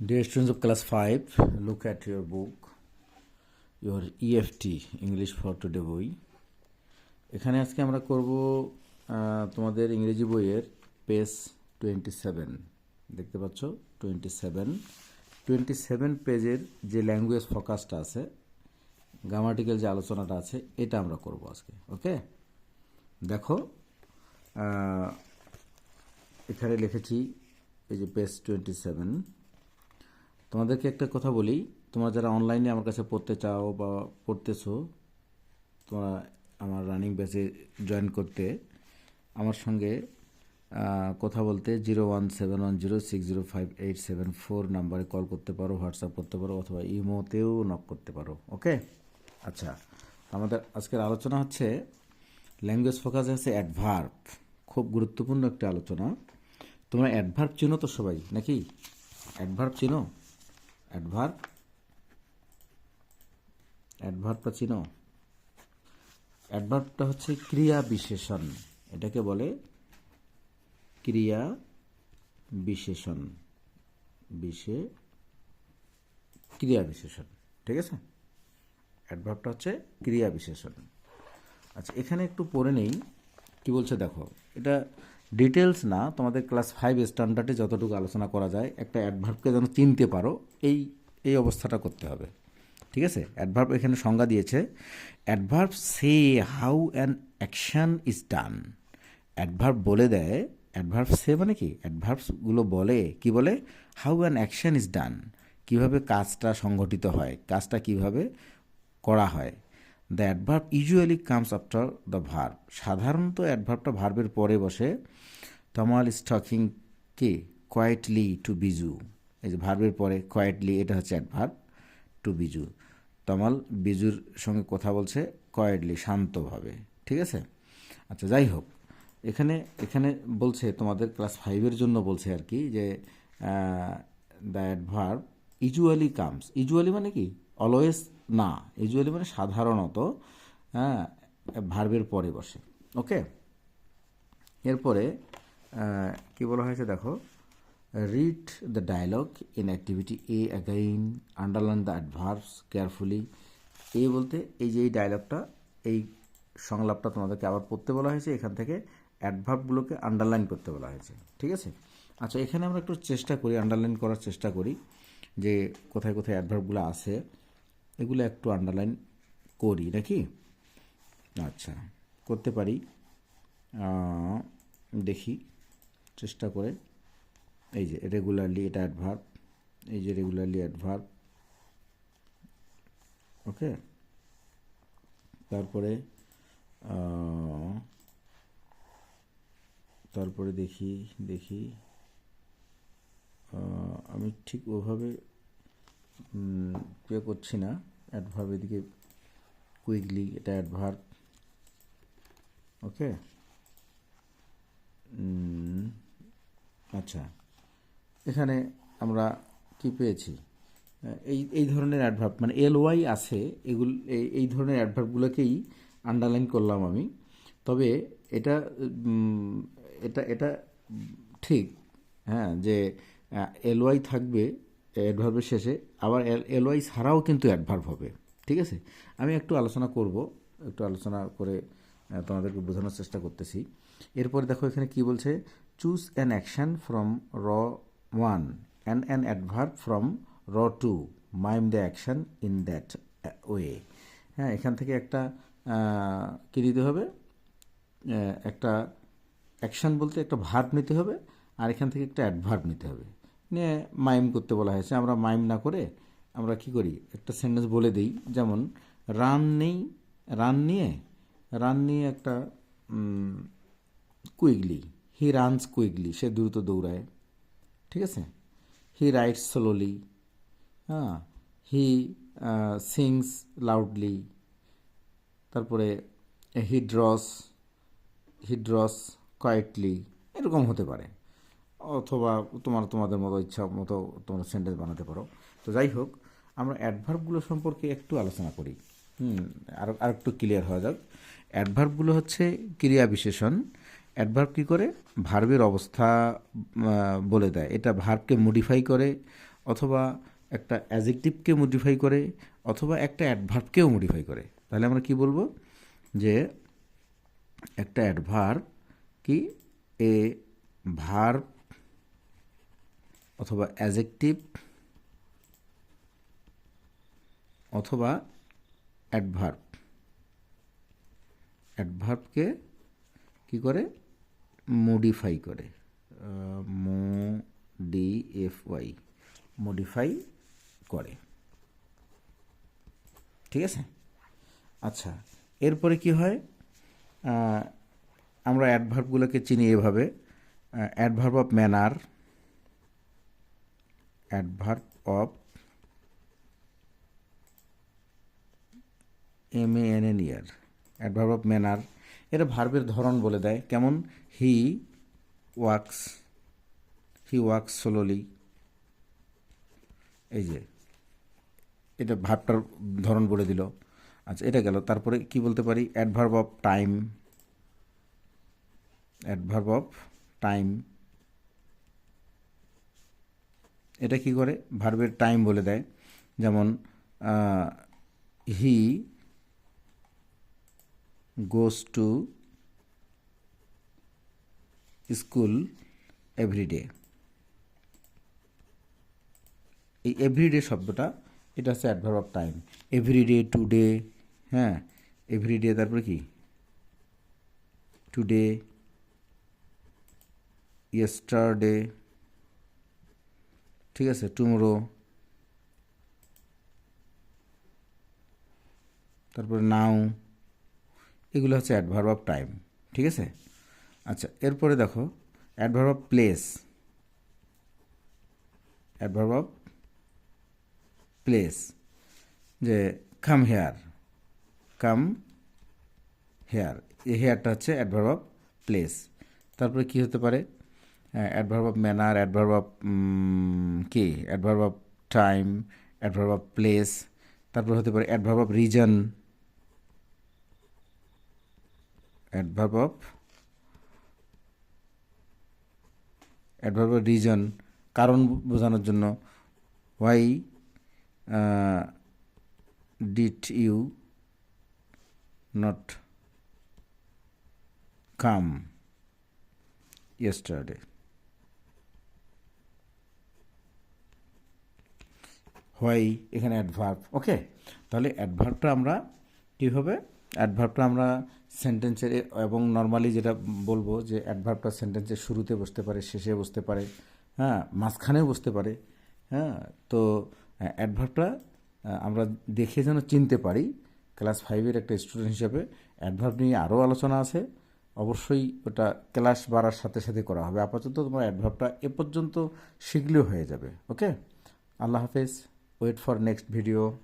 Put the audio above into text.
Dear students of class 5, look at your book, your EFT, English for Today বই। এখানে আজকে আমরা করব তোমাদের ইংরেজি বইয়ের পেজ টোয়েন্টি সেভেন দেখতে পাচ্ছ টোয়েন্টি সেভেন টোয়েন্টি সেভেন পেজের যে ল্যাঙ্গুয়েজ ফোকাসটা আছে গ্রামাটিক্যাল যে আলোচনাটা আছে এটা আমরা করব আজকে ওকে দেখো এখানে লিখেছি এই যে পেজ টোয়েন্টি সেভেন তোমাদেরকে একটা কথা বলি। তোমরা যারা অনলাইনে আমার কাছে পড়তে চাও বা পড়তেছো, তোমরা আমার রানিং ব্যাচে জয়েন করতে। আমার সঙ্গে কথা বলতে zero one seven one zero six zero five eight seven four নাম্বারে কল করতে পারো হোয়াটসঅ্যাপ করতে পারো অথবা ইমোতেও নক করতে পারো ওকে আচ্ছা আমাদের আজকের আলোচনা হচ্ছে ল্যাঙ্গুয়েজ ফোকাস আছে অ্যাডভার্ব খুব গুরুত্বপূর্ণ একটা আলোচনা। তোমরা অ্যাডভার্ব চিনো তো সবাই, নাকি? অ্যাডভার্ব চিনো? অ্যাডভার্ব অ্যাডভার্বটা চিনো অ্যাডভার্বটা হচ্ছে ক্রিয়া বিশেষণ। এটাকে বলে ক্রিয়া বিশেষণ। বিশে ক্রিয়া বিশেষণ। ঠিক আছে? অ্যাডভার্বটা হচ্ছে ক্রিয়া বিশেষণ। আচ্ছা এখানে একটু পড়ে নেই। কি বলছে দেখো? এটা ডিটেলস না, তোমাদের ক্লাস ফাইভ স্ট্যান্ডার্ডে যতটুকু আলোচনা করা যায়, একটা অ্যাডভার্বকে যেন চিনতে পারো, এই এই অবস্থাটা করতে হবে। ঠিক আছে? অ্যাডভার্ব এখানে সংজ্ঞা দিয়েছে adverb say how an action is done adverb বলে দেয় অ্যাডভার্ব সে মানে কি? অ্যাডভার্বসগুলো বলে, কি বলে? How an action is done কীভাবে কাজটা সংগঠিত হয়, কাজটা কীভাবে করা হয়। The adverb usually comes after the verb সাধারণত অ্যাডভার্বটা ভার্বের পরে বসে। তমাল ইজ টকিং কে কোয়াইটলি টু বিজু এই যে ভার্বের পরে কোয়াইটলি এটা হচ্ছে অ্যাডভার্ব টু বিজু তমাল বিজুর সঙ্গে কথা বলছে কোয়াইটলি শান্তভাবে। ঠিক আছে? আচ্ছা যাই হোক। এখানে এখানে বলছে, তোমাদের ক্লাস ফাইভের জন্য বলছে আর কি যে the adverb usually comes usually মানে কি? অলওয়েজ না ইউজুয়ালি মানে সাধারণত হ্যাঁ ভার্বের পরে বসে, ওকে? এরপরে কি বলা হয়েছে দেখো? Read the dialogue in activity A again, underline the adverbs carefully. A বলতে এই যে এই ডায়লগটা, এই সংলাপটা তোমাদেরকে আবার পড়তে বলা হয়েছে, এখান থেকে অ্যাডভার্বগুলোকে আন্ডারলাইন করতে বলা হয়েছে, ঠিক আছে? আচ্ছা এখানে আমরা একটু চেষ্টা করি, আন্ডারলাইন করার চেষ্টা করি, যে কোথায় কোথায় অ্যাডভার্বগুলো আছে। এগুলো একটু আন্ডারলাইন করি, নাকি? আচ্ছা করতে পারি। দেখি, চেষ্টা করে। এই যে রেগুলারলি এটা অ্যাডভার্ব এই যে রেগুলারলি অ্যাডভার্ব ওকে? তারপরে তারপরে দেখি দেখি। আমি ঠিক ওভাবে পে করছি না। অ্যাডভার্ব এদিকে কুইকলি এটা অ্যাডভার্ব ওকে আচ্ছা। এখানে আমরা কি পেয়েছি? এই এই ধরনের অ্যাডভার্ব মানে এল ওয়াই আছে, এগুলো, এই এই ধরনের অ্যাডভার্বগুলোকেই আন্ডারলাইন করলাম আমি। তবে এটা এটা এটা ঠিক হ্যাঁ যে এল ওয়াই থাকবে অ্যাডভার্বের শেষে, আবার এল ওয়াই ছাড়াও কিন্তু অ্যাডভার্ব হবে। ঠিক আছে? আমি একটু আলোচনা করব, একটু আলোচনা করে তোমাদেরকে বোঝানোর চেষ্টা করতেছি। এরপরে দেখো এখানে কি বলছে? Choose an action from row one and an adverb from row two mime the action in that way হ্যাঁ এখান থেকে একটা কী দিতে হবে? একটা অ্যাকশন বলতে একটা ভার্ব নিতে হবে, আর এখান থেকে একটা অ্যাডভার্ব নিতে হবে। নিয়ে মাইম করতে বলা হয়েছে। আমরা মাইম না করে আমরা কি করি? একটা সেন্টেন্স বলে দিই, যেমন, রান নেই, রান নিয়ে রান নিয়ে একটা কুইকলি হি রানস কুইকলি সে দ্রুত দৌড়ায়। ঠিক আছে? He writes slowly. হ্যাঁ হি সিংস লাউডলি। তারপরে, he draws he draws quietly. এরকম হতে পারে। অথবা তোমার, তোমাদের মতো ইচ্ছা মতো তোমরা সেন্টেন্স বানাতে পারো। তো যাই হোক, আমরা অ্যাডভার্বগুলো সম্পর্কে একটু আলোচনা করি। হুম, আর আর একটু ক্লিয়ার হওয়া যাক। অ্যাডভার্বগুলো হচ্ছে ক্রিয়া বিশেষণ। অ্যাডভার্ব কী করে? ভার্বের অবস্থা বলে দেয়। এটা ভার্বকে মডিফাই করে, অথবা একটা অ্যাজেকটিভকে মডিফাই করে, অথবা একটা অ্যাডভার্বকেও মডিফাই করে। তাহলে আমরা কি বলব? যে একটা অ্যাডভার্ব কি? এ ভার্ব অথবা অ্যাজেকটিভ অথবা অ্যাডভার্ব অ্যাডভার্বকে কি করে? মডিফাই করে। Mo D F Y modify করে। ঠিক আছে? আচ্ছা এরপরে কি হয়? আমরা অ্যাডভার্বগুলোকে চিনি এভাবে। Adverb of manner adverb of M A N N E R adverb of manner এটা ভার্বের ধরন বলে দেয়। কেমন? হি ওয়াক্স হি ওয়াক্স সোলোলি এই যে, এটা ভার্বটার ধরন বলে দিল। আচ্ছা এটা গেল। তারপরে কি বলতে পারি? Adverb of time adverb of time এটা কি করে? ভার্বের টাইম বলে দেয়। যেমন he goes to school every day এই এভরিডে শব্দটা, এটা হচ্ছে adverb of time every day today হ্যাঁ? এভরিডে তারপরে কি? টুডে ইয়েস্টারডে ঠিক আছে টুমোরো তারপরে নাও এগুলো হচ্ছে অ্যাডভার্ব অফ টাইম ঠিক আছে? আচ্ছা এরপরে দেখো adverb of place adverb of place যে কাম হেয়ার কাম হেয়ার এই হেয়ারটা হচ্ছে অ্যাডভার্ব অফ প্লেস তারপরে কি হতে পারে? Adverb of manner adverb of কি adverb of time adverb of place তারপর হতে পারে adverb of reason adverb of adverb of reason কারণ বোঝানোর জন্য why did you not come yesterday? Why, এখানে অ্যাডভার্ব ওকে তাহলে অ্যাডভার্বটা আমরা কীভাবে অ্যাডভার্বটা আমরা সেন্টেন্সের এবং নর্মালি যেটা বলব যে অ্যাডভার্বটা সেন্টেন্সের শুরুতে বসতে পারে, শেষে বসতে পারে হ্যাঁ মাঝখানেও বসতে পারে হ্যাঁ? তো অ্যাডভার্বটা আমরা দেখে যেন চিনতে পারি ক্লাস ফাইভের একটা স্টুডেন্ট হিসেবে অ্যাডভার্ব নিয়ে আরও আলোচনা আছে, অবশ্যই ওটা ক্লাস বাড়ার সাথে সাথে করা হবে। আপাতত তোমার অ্যাডভার্বটা এ পর্যন্ত শিখলেও হয়ে যাবে ওকে আল্লাহ হাফেজ। wait for next video.